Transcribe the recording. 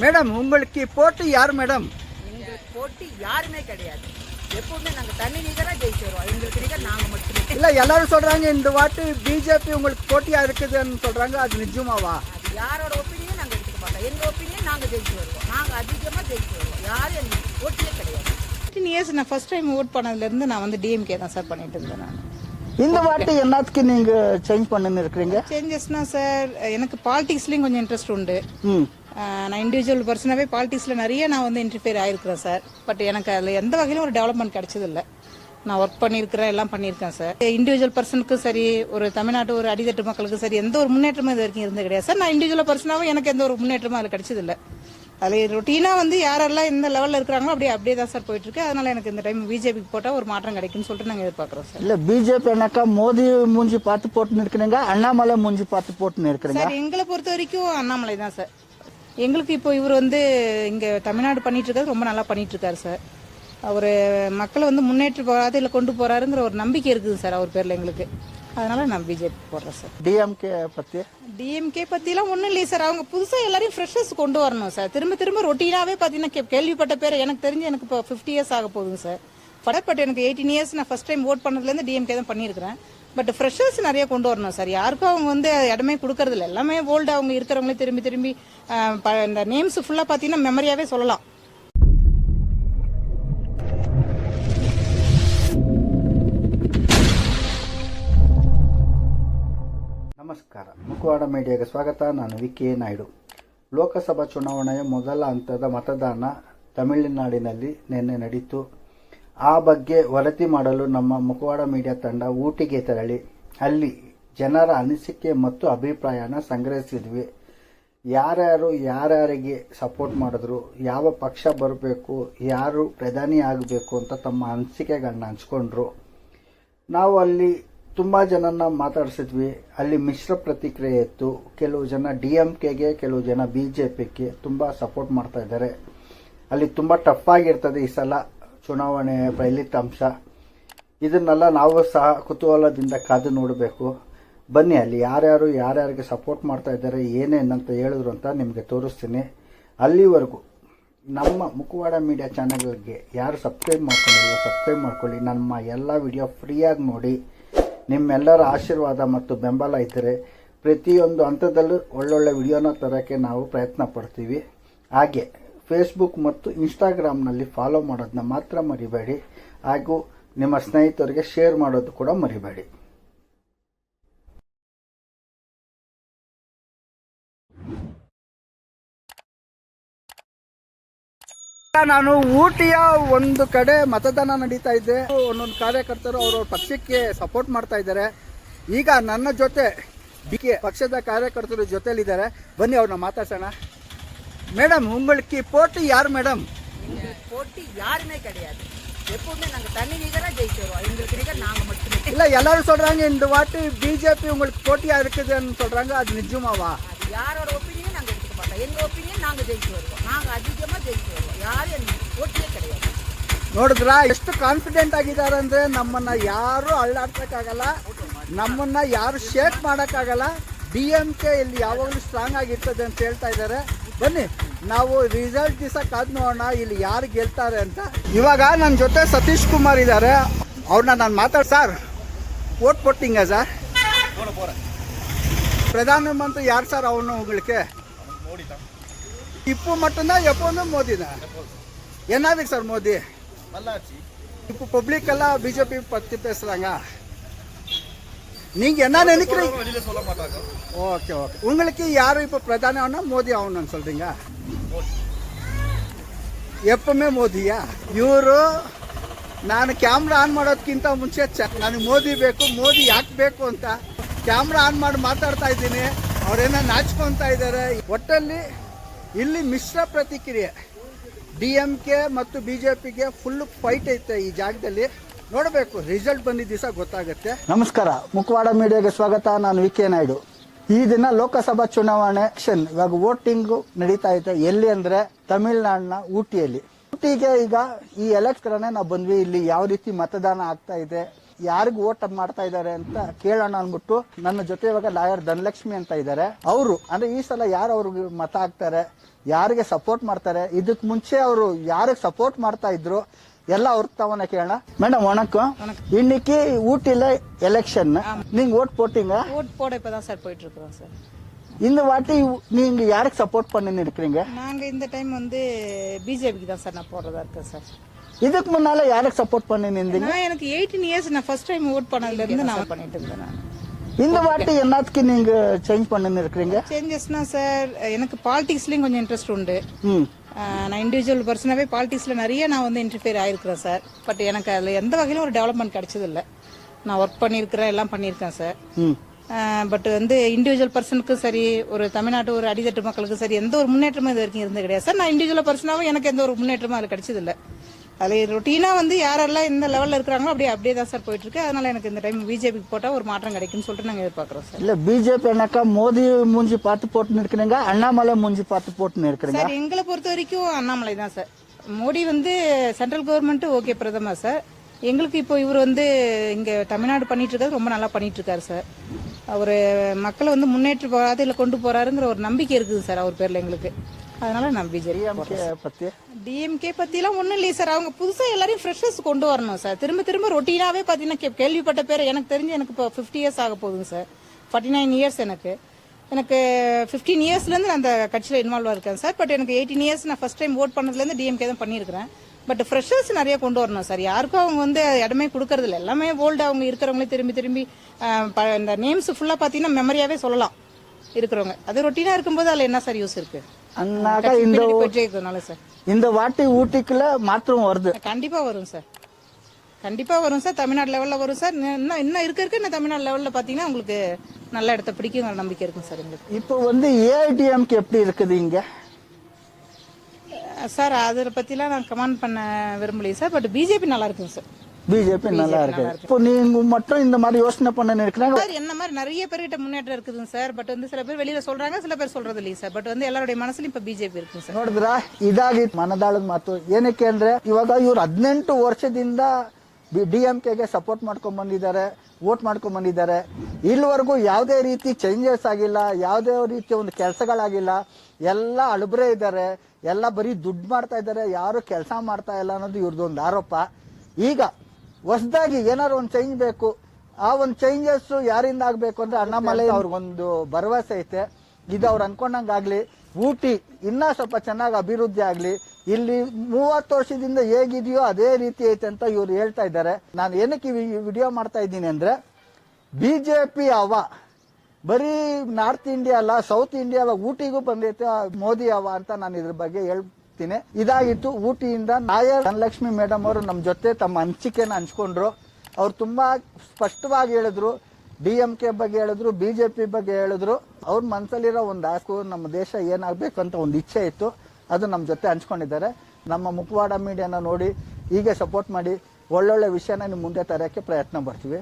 Madam உங்களுக்கு போட்டி யார் மேடம்? எங்களுக்கு போட்டி யாருமே கிடையாது. எப்பவுமே நாங்க தனி நிகரா ஜெயிச்சு வருவோம். எங்களுக்கு நிகர் நாங்க மட்டுமே. இல்ல எல்லாரும் சொல்றாங்க இந்த வாட்டி பிஜேபி உங்களுக்கு போட்டியா இருக்குதுன்னு சொல்றாங்க. அது நிஜமாவா? அது யாரோட ஒப்பீனியன் நாங்க எடுத்துக்க மாட்டோம். எங்க ஒப்பீனியன் நாங்க ஜெயிச்சு வருவோம். நாங்க அதிகமா ஜெயிச்சு வருவோம். யாரும் எங்களுக்கு போட்டியே கிடையாது. ஃபிஃப்டீன் இயர்ஸ் நான் ஃபர்ஸ்ட் டைம் ஓட் பண்ணதுலேருந்து நான் வந்து டிஎம்கே தான் சார் பண்ணிட்டு இருந்தேன் நான். இந்த வாட்டி என்னத்துக்கு நீங்க சேஞ்ச் பண்ணுன்னு இருக்கிறீங்க? சேஞ்சஸ்னா சார் எனக்கு பாலிடிக்ஸ்லேயும் கொஞ்சம் இன்ட்ரெஸ்ட் உண்டு. நான் இண்டிவிஜுவல் பர்சனாகவே பாலிடிக்ஸில் நிறைய நான் வந்து இன்டர்ஃபியர் ஆயிருக்கிறேன் சார் பட் எனக்கு அதில் எந்த வகையிலும் ஒரு டெவலப்மெண்ட் கிடைச்சதில்ல. நான் ஒர்க் பண்ணியிருக்கிறேன் எல்லாம் பண்ணியிருக்கேன் சார் இண்டிவிஜுவல் பர்சனுக்கும் சரி ஒரு தமிழ்நாட்டு ஒரு அடித்தட்டு மக்களுக்கும் சரி எந்த ஒரு முன்னேற்றமும் இது வரைக்கும் இருந்தது கிடையாது சார் நான் இண்டிவிஜுவல் பர்சனாகவும் எனக்கு எந்த ஒரு முன்னேற்றமும் அதில் கிடைச்சதில்ல. அதில் ரொட்டீனாக வந்து யாரெல்லாம் எந்த லெவலில் இருக்கிறாங்களோ அப்படியே அப்படியே தான் சார் போயிட்டு இருக்கு அதனால எனக்கு இந்த டைம் பிஜேபிக்கு போட்டால் ஒரு மாற்றம் கிடைக்கும்னு சொல்லிட்டு நாங்கள் எதிர்பார்க்குறோம் சார் இல்ல பிஜேபி என்னக்கா மோடி மூஞ்சி பார்த்து போட்டுன்னு இருக்கிறீங்க அண்ணாமலை மூஞ்சி பார்த்து போட்டுன்னு இருக்கிறீங்க? சார் எங்களை பொறுத்த வரைக்கும் அண்ணாமலை தான் சார் எங்களுக்கு இப்போ இவர் வந்து இங்கே தமிழ்நாடு பண்ணிட்டு இருக்காரு ரொம்ப நல்லா பண்ணிட்டு இருக்காரு சார். அவர் மக்களை வந்து முன்னேற்ற பாதையில் கொண்டு போறாருங்கிற ஒரு நம்பிக்கை இருக்குது சார் அவர் பேரில் எங்களுக்கு. அதனால நான் பிஜேபி போடுறேன் சார். டிஎம்கே பத்தி? டிஎம்கே பற்றிலாம் ஒன்றும் இல்லையே சார். அவங்க புதுசாக எல்லாரையும் ஃப்ரெஷர்ஸ் கொண்டு வரணும் சார். திரும்ப திரும்ப ரொட்டீனாகவே பார்த்தீங்கன்னா கேள்விப்பட்ட பேர் எனக்கு தெரிஞ்சு எனக்கு இப்போ ஃபிஃப்டி இயர்ஸ் ஆக போகுதுங்க சார். பட் பட் எனக்கு எயிட்டீன் இயர்ஸ் நான் ஃபர்ஸ்ட் டைம் ஓட் பண்ணதுலேருந்து டிஎம்கே தான் பண்ணியிருக்கிறேன் பட் ஃப்ரெஷர்ஸ் நிறைய கொண்டு வரணும் சார் யாருக்கும் அவங்க வந்து இடமே கொடுக்கறது இல்லை எல்லாமே ஓல்டு அவங்க இருக்கிறவங்களே திரும்பி திரும்பி அஹ், ப- இந்த நேம்ஸ் ஃபுல்லாக பார்த்தீங்கன்னா மெமரியாவே சொல்லலாம் ನಮಸ್ಕಾರ ಮುಖವಾಡ ಮೀಡಿಯಾಗೆ ಸ್ವಾಗತ ನಾನು ವಿ ಕೆ ನಾಯ್ಡು ಲೋಕಸಭಾ ಚುನಾವಣೆಯ ಮೊದಲ ಹಂತದ ಮತದಾನ ತಮಿಳುನಾಡಿನಲ್ಲಿ ನಿನ್ನೆ ನಡೆಯಿತು ಆ ಬಗ್ಗೆ ವರದಿ ಮಾಡಲು ನಮ್ಮ ಮುಖವಾಡ ಮೀಡಿಯಾ ತಂಡ ಊಟಿಗೆ ತೆರಳಿ. ಅಲ್ಲಿ ಜನರ ಅನಿಸಿಕೆ ಮತ್ತು ಅಭಿಪ್ರಾಯನ ಸಂಗ್ರಹಿಸಿದ್ವಿ. ಯಾರ್ಯಾರು ಯಾರ್ಯಾರಿಗೆ ಸಪೋರ್ಟ್ ಮಾಡಿದ್ರು, ಯಾವ ಪಕ್ಷ ಬರಬೇಕು, ಯಾರು ಪ್ರಧಾನಿ ಆಗಬೇಕು ಅಂತ ತಮ್ಮ ಅನಿಸಿಕೆಗಳನ್ನ ಹಂಚ್ಕೊಂಡ್ರು. ನಾವು ಅಲ್ಲಿ ತುಂಬ ಜನನ ಮಾತಾಡಿಸಿದ್ವಿ. ಅಲ್ಲಿ ಮಿಶ್ರ ಪ್ರತಿಕ್ರಿಯೆ ಇತ್ತು. ಕೆಲವು ಜನ ಡಿ ಎಂ ಕೆಗೆ, ಕೆಲವು ಜನ ಬಿ ಜೆ ಪಿಗೆ ತುಂಬ ಸಪೋರ್ಟ್ ಮಾಡ್ತಾ ಇದ್ದಾರೆ. ಅಲ್ಲಿ ತುಂಬ ಟಫ್ ಆಗಿರ್ತದೆ ಈ ಸಲ. ಚುನಾವಣೆ ಫಲಿತಾಂಶ ಇದನ್ನೆಲ್ಲ ನಾವು ಸಹ ಕುತೂಹಲದಿಂದ ಕಾದು ನೋಡಬೇಕು. ಬನ್ನಿ ಅಲ್ಲಿ ಯಾರ್ಯಾರು ಯಾರ್ಯಾರಿಗೆ ಸಪೋರ್ಟ್ ಮಾಡ್ತಾ ಇದ್ದಾರೆ ಏನೇನಂತ ಹೇಳಿದ್ರು ಅಂತ ನಿಮಗೆ ತೋರಿಸ್ತೀನಿ. ಅಲ್ಲಿವರೆಗೂ ನಮ್ಮ ಮುಖವಾಡ ಮೀಡಿಯಾ ಚಾನಲ್ಗೆ ಯಾರು ಸಬ್ಸ್ಕ್ರೈಬ್ ಮಾಡ್ಕೊಂಡಿಲ್ಲ ಸಬ್ಸ್ಕ್ರೈಬ್ ಮಾಡ್ಕೊಳ್ಳಿ. ನಮ್ಮ ಎಲ್ಲ ವಿಡಿಯೋ ಫ್ರೀಯಾಗಿ ನೋಡಿ. ನಿಮ್ಮೆಲ್ಲರ ಆಶೀರ್ವಾದ ಮತ್ತು ಬೆಂಬಲ ಇದ್ದರೆ ಪ್ರತಿಯೊಂದು ಹಂತದಲ್ಲೂ ಒಳ್ಳೊಳ್ಳೆ ವಿಡಿಯೋನ ತರೋಕ್ಕೆ ನಾವು ಪ್ರಯತ್ನ ಪಡ್ತೀವಿ. ಹಾಗೆ. ಫೇಸ್ಬುಕ್ ಮತ್ತು ಇನ್ಸ್ಟಾಗ್ರಾಮ್ನಲ್ಲಿ ಫಾಲೋ ಮಾಡೋದನ್ನ ಮಾತ್ರ ಮರಿಬೇಡಿ. ಹಾಗೂ ನಿಮ್ಮ ಸ್ನೇಹಿತರಿಗೆ ಶೇರ್ ಮಾಡೋದು ಕೂಡ ಮರಿಬೇಡಿ. ನಾನು ಊಟಿಯ ಒಂದು ಕಡೆ ಮತದಾನ ನಡೀತಾ ಇದ್ದೆ ಒಂದೊಂದು ಕಾರ್ಯಕರ್ತರು ಅವರ ಪಕ್ಷಕ್ಕೆ ಸಪೋರ್ಟ್ ಮಾಡ್ತಾ ಇದ್ದಾರೆ. ಈಗ ನನ್ನ ಜೊತೆ ಡಿ ಕೆ ಪಕ್ಷದ ಕಾರ್ಯಕರ್ತರು ಜೊತೆಲಿದ್ದಾರೆ ಬನ್ನಿ ಅವ್ರನ್ನ ಮಾತಾಡ್ಸೋಣ. மேடம் உங்களுக்கு போட்டி யார் மேடம் எங்களுக்கு போட்டி யாருமே கிடையாது எப்பவுமே நாங்க தனி நிகரா ஜெயிச்சு வருவோம் எங்களுக்கு நிகர் நாங்க மட்டுமே இல்ல எல்லாரும் சொல்றாங்க இந்த வாட்டி பிஜேபி உங்களுக்கு போட்டியா இருக்குதுன்னு சொல்றாங்க அது நிஜமாவா அது யாரோட ஒப்பீனியன் நாங்க எடுத்துக்க மாட்டோம் எங்க ஒப்பீனியன் நாங்க ஜெயிச்சு வருவோம் நாங்க அதிகமா ஜெயிச்சு வருவோம் யாரும் எங்களுக்கு போட்டியே கிடையாது ನೋಡಿದ್ರಾ ಎಷ್ಟು ಕಾನ್ಫಿಡೆಂಟ್ ಆಗಿದ್ದಾರೆ ಅಂದ್ರೆ ನಮ್ಮನ್ನ ಯಾರು ಅಳ್ಳಾಡ್ಸಕ್ಕಾಗಲ್ಲ ನಮ್ಮನ್ನ ಯಾರು ಶೇಕ್ ಮಾಡಕ್ಕಾಗಲ್ಲ ಡಿ ಎಂ ಕೆ ಇಲ್ಲಿ ಯಾವಾಗಲೂ ಸ್ಟ್ರಾಂಗ್ ಆಗಿರ್ತದೆ ಅಂತ ಹೇಳ್ತಾ ಇದ್ದಾರೆ ಬನ್ನಿ ನಾವು ರಿಸಲ್ಟ್ ದಿವಸ ಕಾದ್ ನೋಡೋಣ ಇಲ್ಲಿ ಯಾರು ಗೆಲ್ತಾರೆ ಅಂತ. ಇವಾಗ ನನ್ನ ಜೊತೆ ಸತೀಶ್ ಕುಮಾರ್ ಇದ್ದಾರೆ ಅವ್ರನ್ನ ನಾನು ಮಾತಾಡ್ sir vote ಕೊಟ್ಟಿಂಗ sir Pradhan Mantri ಯಾರು ಸರ್ ಅವನು ಉಗಳಿಗೆ ಟಿಪ್ಪು ಮಟ್ಟನ ಎಪ್ಪನು ಮೋದಿನ? ಏನಾದಕ್ಕೆ ಸರ್ ಮೋದಿ? ಟಿಪ್ಪು ಪಬ್ಲಿಕ್ ಎಲ್ಲ ಬಿ ಜೆ ಪಿ நீங்க என்ன நினைக்கிறீங்க ஓகே ஓகே உங்களுக்கு யாரு இப்ப பிரதானி ஆகணும்னா மோடி ஆகணும்னு சொல்றீங்க எப்பவுமே ಮೋದಿಯಾ ಇವರು ನಾನು ಕ್ಯಾಮ್ರಾ ಆನ್ ಮಾಡೋದಕ್ಕಿಂತ ಮುಂಚೆ ಚ ನನಗೆ ಮೋದಿ ಬೇಕು ಮೋದಿ ಯಾಕೆ ಬೇಕು ಅಂತ ಕ್ಯಾಮ್ರಾ ಆನ್ ಮಾಡಿ ಮಾತಾಡ್ತಾ ಇದ್ದೀನಿ ಅವರೇನೋ ನಾಚ್ಕೊತಾ ಇದ್ದಾರೆ ಒಟ್ಟಲ್ಲಿ ಇಲ್ಲಿ ಮಿಶ್ರ ಪ್ರತಿಕ್ರಿಯೆ ಡಿ ಎಂ ಕೆ ಮತ್ತು ಬಿ ಜೆ ಪಿಗೆ ಫುಲ್ ಫೈಟ್ ಐತೆ ಈ ಜಾಗದಲ್ಲಿ ನೋಡಬೇಕು ರಿಸಲ್ಟ್ ಬಂದಿದ್ದ ದಿವಸ ಗೊತ್ತಾಗುತ್ತೆ. ನಮಸ್ಕಾರ ಮುಖವಾಡ ಮೀಡಿಯಾಗೆ ಸ್ವಾಗತ, ನಾನು ವಿ ಕೆ ನಾಯ್ಡು. ಈ ದಿನ ಲೋಕಸಭಾ ಚುನಾವಣೆ ಎಲೆಕ್ಷನ್ ಇವಾಗ ವೋಟಿಂಗ್ ನಡೀತಾ ಇದೆ. ಎಲ್ಲಿ ಅಂದ್ರೆ ತಮಿಳ್ನಾಡಿನ ಊಟಿಯಲ್ಲಿ. ಊಟಿಗೆ ಈಗ ಈ ಎಲೆಕ್ಷನ್ ನಾವು ಬಂದ್ವಿ, ಇಲ್ಲಿ ಯಾವ ರೀತಿ ಮತದಾನ ಆಗ್ತಾ ಇದೆ, ಯಾರಿಗೂ ಓಟ್ ಮಾಡ್ತಾ ಇದ್ದಾರೆ ಅಂತ ಕೇಳೋಣ ಅಂದ್ಬಿಟ್ಟು ನನ್ನ ಜೊತೆ ಇವಾಗ ಲಾಯರ್ ಧನಲಕ್ಷ್ಮಿ ಅಂತ ಇದ್ದಾರೆ ಅವರು, ಅಂದ್ರೆ ಈ ಸಲ ಯಾರು ಅವ್ರಿಗೆ ಮತ ಹಾಕ್ತಾರೆ, ಯಾರಿಗೆ ಸಪೋರ್ಟ್ ಮಾಡ್ತಾರೆ, ಇದಕ್ ಮುಂಚೆ ಅವರು ಯಾರಿಗೆ ಸಪೋರ್ಟ್ ಮಾಡ್ತಾ ಇದ್ರು எல்லா ஒருத்தவனை கேள. மேடம் வணக்கம். இன்னைக்கு ஊட்டியில எலெக்ஷன் நீங்க ஓட் போட்டீங்க. ஓட் போட இப்பதான் சார் போயிட்டு இருக்கிறோம் சார் இந்த வாட்டி நீங்க யாருக்கு சப்போர்ட் பண்ணி இருக்கிறீங்க நாங்க இந்த டைம் வந்து பிஜேபிக்கு தான் சார் நான் போடுறதா இருக்கேன் சார் இதுக்கு முன்னால யாருக்கு சப்போர்ட் பண்ணி இருந்தீங்க? எனக்கு எயிட்டீன் இயர்ஸ் நான் ஃபர்ஸ்ட் டைம் ஓட் பண்ணதுல இருந்து நான் பண்ணிட்டு இருந்தேன் இந்த வாட்டி என்னத்துக்கு நீங்க சேஞ்ச் பண்ணி இருக்கிறீங்க சேஞ்சஸ்னா சார் எனக்கு பாலிடிக்ஸ்லயும் கொஞ்சம் இன்ட்ரெஸ்ட் உண்டு. நான் இண்டிவிஜுவல் பர்சனாகவே பாலிடிக்ஸில் நிறைய நான் வந்து இன்டர்ஃபியர் ஆயிருக்கிறேன் சார் பட் எனக்கு அதில் எந்த வகையிலும் ஒரு டெவலப்மெண்ட் கிடைச்சதில்ல. நான் ஒர்க் பண்ணியிருக்கிறேன் எல்லாம் பண்ணியிருக்கேன் சார் பட் வந்து இண்டிவிஜுவல் பர்சனுக்கும் சரி ஒரு தமிழ்நாட்டு ஒரு அடித்தட்டு மக்களுக்கும் சரி எந்த ஒரு முன்னேற்றமும் இது வரைக்கும் இருந்தது கிடையாது. சார் நான் இண்டிவிஜுவல் பர்சனாகவும் எனக்கு எந்த ஒரு முன்னேற்றமும் அதில் கிடைச்சதில்ல. அதில் ரொட்டீனாக வந்து யாரெல்லாம் எந்த லெவலில் இருக்கிறாங்களோ அப்படியே அப்படியே தான் சார் போயிட்டு இருக்கு அதனால எனக்கு இந்த டைம் பிஜேபிக்கு போட்டால் ஒரு மாற்றம் கிடைக்கும்னு சொல்லிட்டு நாங்கள் எதிர்பார்க்குறோம் சார் இல்ல பிஜேபி என்னக்கா மோடி மூஞ்சி பார்த்து போட்டுன்னு இருக்கிறீங்க அண்ணாமலை மூஞ்சி பார்த்து போட்டுன்னு இருக்கிறீங்க சார் எங்களை பொறுத்த வரைக்கும் அண்ணாமலை தான் சார் மோடி வந்து சென்ட்ரல் கவர்மெண்ட் ஓகே பிரதமர் சார் எங்களுக்கு இப்போ இவர் வந்து இங்க தமிழ்நாடு பண்ணிட்டு இருக்காரு ரொம்ப நல்லா பண்ணிட்டு இருக்காரு சார் அவர் மக்களை வந்து முன்னேற்ற பாதையில கொண்டு போறாருங்கிற ஒரு நம்பிக்கை இருக்குது சார் அவர் பேர்ல எங்களுக்கு. அதனால நான் பிஜேபி டிஎம்கே பத்தி? டிஎம்கே பத்திலாம் ஒன்றும் இல்லையே சார். அவங்க புதுசா எல்லாரையும் ஃப்ரெஷர்ஸ் கொண்டு வரணும் சார். திரும்ப திரும்ப ரொட்டீனாவே பார்த்தீங்கன்னா கேள்விப்பட்ட பேர் எனக்கு தெரிஞ்சு எனக்கு இப்போ ஃபிஃப்டி இயர்ஸ் ஆக போகுதுங்க சார். ஃபார்ட்டி நைன் இயர்ஸ் எனக்கு எனக்கு ஃபிஃப்டீன் இயர்ஸ்லேருந்து நான் அந்த கட்சியில் இன்வால்வ் இருக்கேன் சார். பட் எனக்கு எயிட்டீன் இயர்ஸ் நான் ஃபர்ஸ்ட் டைம் ஓட் பண்ணதுலேருந்து டிஎம்கே தான் பண்ணியிருக்கிறேன். பட் ஃப்ரெஷர்ஸ் நிறைய கொண்டு வரணும் சார். யாருக்கும் அவங்க வந்து இடமே கொடுக்கறது இல்லை. எல்லாமே ஓல்டு அவங்க இருக்கிறவங்களே திரும்பி திரும்பி இந்த நேம்ஸ் ஃபுல்லாக பார்த்தீங்கன்னா மெமரியாவே சொல்லலாம். இருக்கிறவங்க. அது ரொட்டீனாக இருக்கும்போது அதில் என்ன சார் யூஸ் இருக்கு? அண்ணாக்கா இந்த சார். இந்த வாட்டி ஊட்டிக்குள்ள மாற்றம் வருது. கண்டிப்பா வரும் சார். கண்டிப்பா வரும் சார். தமிழ்நாடு லெவல்ல வரும் சார். இன்னும் இன்னும் இருக்க இருக்க இன்னும் தமிழ்நாடு லெவல்ல பாத்தீங்கன்னா உங்களுக்கு நல்ல இடத்த பிடிக்குங்கிற நம்பிக்கை இருக்கும் சார் எங்களுக்கு. இப்போ வந்து ஏஐடிஎம்கே எப்படி இருக்குது இங்க? சார் அதை பத்திலாம் நான் கமெண்ட் பண்ண விரும்பலையே சார். பட் பிஜேபி நல்லா இருக்குங்க சார். பிஜேபி நல்லா இருக்கு இப்போ நீங்க மட்டும் இந்த மாதிரி யோசனை பண்ண இருக்கிறாங்க சார் என்ன மாதிரி நிறைய பேர்கிட்ட முன்னேற்றம் இருக்குதுங்க சார் பட் வந்து சில பேர் வெளியில சொல்றாங்க சில பேர் சொல்றது இல்லைங்க சார் பட் வந்து எல்லாருடைய மனசுலயும் இப்ப பிஜேபி இருக்குங்க சார் ನೋಡಿದ್ರ ಇದಾಗಿ ಮನದಾಳದ ಮಾತು ಏನಕ್ಕೆ ಅಂದ್ರೆ ಇವಾಗ ಇವ್ರು ಹದಿನೆಂಟು ವರ್ಷದಿಂದ ಡಿ ಎಂ ಕೆಗೆ ಸಪೋರ್ಟ್ ಮಾಡ್ಕೊಂಡ್ ಬಂದಿದ್ದಾರೆ ವೋಟ್ ಮಾಡ್ಕೊಂಡ್ ಬಂದಿದ್ದಾರೆ ಇಲ್ಲಿವರೆಗೂ ಯಾವುದೇ ರೀತಿ ಚೇಂಜಸ್ ಆಗಿಲ್ಲ ಯಾವುದೇ ರೀತಿಯ ಒಂದು ಕೆಲಸಗಳಾಗಿಲ್ಲ ಎಲ್ಲ ಅಳುಬ್ರೆ ಇದ್ದಾರೆ ಎಲ್ಲ ಬರೀ ದುಡ್ಡು ಮಾಡ್ತಾ ಇದ್ದಾರೆ ಯಾರು ಕೆಲಸ ಮಾಡ್ತಾ ಇಲ್ಲ ಅನ್ನೋದು ಇವ್ರದ್ದೊಂದು ಆರೋಪ ಈಗ ಹೊಸದಾಗಿ ಏನಾರು ಒಂದು ಚೇಂಜ್ ಬೇಕು. ಆ ಒಂದು ಚೇಂಜಸ್ ಯಾರಿಂದ ಆಗ್ಬೇಕು ಅಂದ್ರೆ ಅಣ್ಣಾಮಲೈ ಅವ್ರಿಗೊಂದು ಭರವಸೆ ಐತೆ. ಇದು ಅವ್ರು ಅನ್ಕೊಂಡಂಗಾಗ್ಲಿ ಊಟಿ ಇನ್ನೂ ಸ್ವಲ್ಪ ಚೆನ್ನಾಗಿ ಅಭಿವೃದ್ಧಿ ಆಗಲಿ ಇಲ್ಲಿ ಮೂವತ್ತು ವರ್ಷದಿಂದ ಹೇಗಿದೆಯೋ ಅದೇ ರೀತಿ ಐತೆ ಅಂತ ಇವ್ರು ಹೇಳ್ತಾ ಇದ್ದಾರೆ. ನಾನು ಏನಕ್ಕೆ ವಿಡಿಯೋ ಮಾಡ್ತಾ ಇದ್ದೀನಿ ಅಂದ್ರೆ ಬಿಜೆಪಿ ಅವ ಬರೀ ನಾರ್ತ್ ಇಂಡಿಯಾ ಅಲ್ಲ ಸೌತ್ ಇಂಡಿಯಾ ಊಟಿಗೂ ಬಂದೈತೆ ಮೋದಿ ಅವ ಅಂತ ನಾನು ಇದ್ರ ಬಗ್ಗೆ ಹೇಳ್ತೀನಿ. ಇದಾಗಿತ್ತು, ಊಟಿಯಿಂದ ನಾಯರ್ ಧನಲಕ್ಷ್ಮಿ ಮೇಡಮ್ ಅವರು ನಮ್ಮ ಜೊತೆ ತಮ್ಮ ಹಂಚಿಕೆನ ಹಂಚ್ಕೊಂಡ್ರು. ಅವ್ರು ತುಂಬಾ ಸ್ಪಷ್ಟವಾಗಿ ಹೇಳಿದ್ರು. ಡಿ ಎಂ ಕೆ ಬಗ್ಗೆ ಹೇಳಿದ್ರು ಬಿಜೆಪಿ ಬಗ್ಗೆ ಹೇಳಿದ್ರು. ಅವ್ರ ಮನಸ್ಸಲ್ಲಿರೋ ಒಂದು ಆಸು, ನಮ್ಮ ದೇಶ ಏನಾಗಬೇಕು ಅಂತ ಒಂದು ಇಚ್ಛೆ ಇತ್ತು. ಅದು ನಮ್ಮ ಜೊತೆ ಹಂಚ್ಕೊಂಡಿದ್ದಾರೆ. ನಮ್ಮ ಮುಖವಾಡ ಮೀಡಿಯಾನ ನೋಡಿ, ಹೀಗೆ ಸಪೋರ್ಟ್ ಮಾಡಿ, ಒಳ್ಳೊಳ್ಳೆ ವಿಷಯನ ನಿಮ್ಮ ಮುಂದೆ ತರೋಕ್ಕೆ ಪ್ರಯತ್ನ ಪಡ್ತೀವಿ.